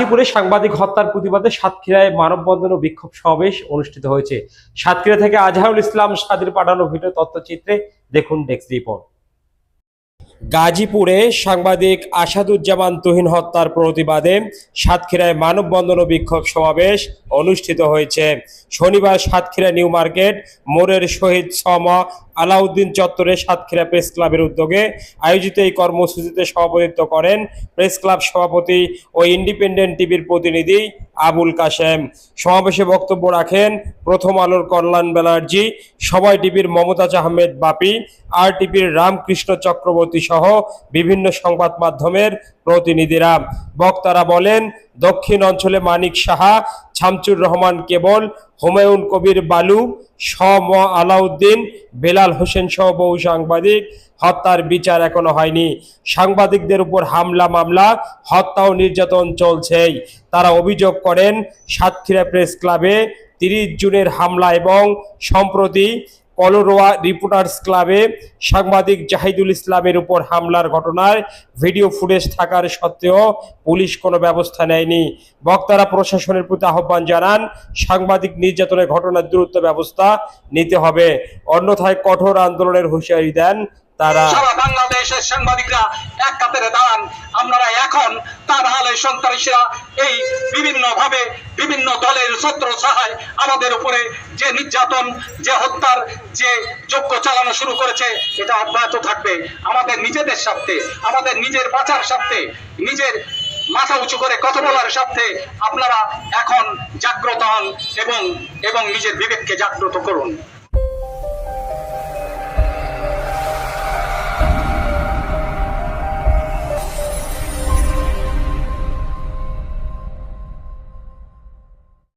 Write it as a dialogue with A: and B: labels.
A: গাজীপুরে সাংবাদিক হত্যার প্রতিবাদে সাতক্ষীরায় মানববন্ধন ও বিক্ষোভ সমাবেশ অনুষ্ঠিত হয়েছে। সাতক্ষীরা থেকে আজহারুল ইসলাম সাদির পাঠানো ভিডিও তথ্যচিত্রে দেখুন ডেস্ক রিপোর্ট। গাজীপুরে সাংবাদিক আসাদুজ্জামান তুহিন হত্যার প্রতিবাদে সাতক্ষীরায় মানববন্ধন ও বিক্ষোভ সমাবেশ অনুষ্ঠিত হয়েছে। শনিবার সাতক্ষীরা নিউ মার্কেট, মোড়ের শহীদ সমা আলাউদ্দিন চত্বরে সাতক্ষীরা প্রেস ক্লাবের উদ্যোগে আয়োজিত এই কর্মসূচিতে সভাপতিত্ব করেন প্রেস ক্লাব সভাপতি ও ইন্ডিপেন্ডেন্ট টিভির প্রতিনিধি আবুল কাশেম। সমাবেশে বক্তব্য রাখেন প্রথম আলোর কল্যাণ ব্যানার্জি, সবাই টিভির মমতাজ আহমেদ বাপি, আর টিভির রামকৃষ্ণ চক্রবর্তী সহ বিভিন্ন সংবাদ মাধ্যমের প্রতিনিধিরা, বক্তারা বলেন, দক্ষিণ অঞ্চলে মানিক সাহা শামচুর রহমান কেবল, হুমায়ুন কবির বালু শ ম আলাউদ্দিন, বেলাল হোসেন সহ বহু সাংবাদিক হত্যার বিচার এখনও হয়নি। সাংবাদিকদের উপর হামলা, মামলা, হত্যা ও নির্যাতন চলছেই। তারা অভিযোগ করেন, সাতক্ষীরা প্রেস ক্লাবে তিরিশ জুনের হামলা এবং সম্প্রতি কলরোয়া রিপোর্টার্স ক্লাবে সাংবাদিক জাহিদুল ইসলামের উপর হামলার ঘটনায় ভিডিও ফুটেজ থাকার সত্ত্বেও পুলিশ কোনো ব্যবস্থা নেয়নি। বক্তারা প্রশাসনের প্রতি আহ্বান জানান, সাংবাদিক নির্যাতনের ঘটনার দ্রুত ব্যবস্থা নিতে হবে। অন্যথায় কঠোর আন্দোলনের হুঁশিয়ারি দেন
B: শুরু করেছে, এটা অব্যাহত থাকবে। আমাদের নিজেদের স্বার্থে, আমাদের নিজের বাঁচার স্বার্থে, নিজের মাথা উঁচু করে কথা বলার স্বার্থে আপনারা এখন জাগ্রত হন এবং নিজের বিবেককে জাগ্রত করুন।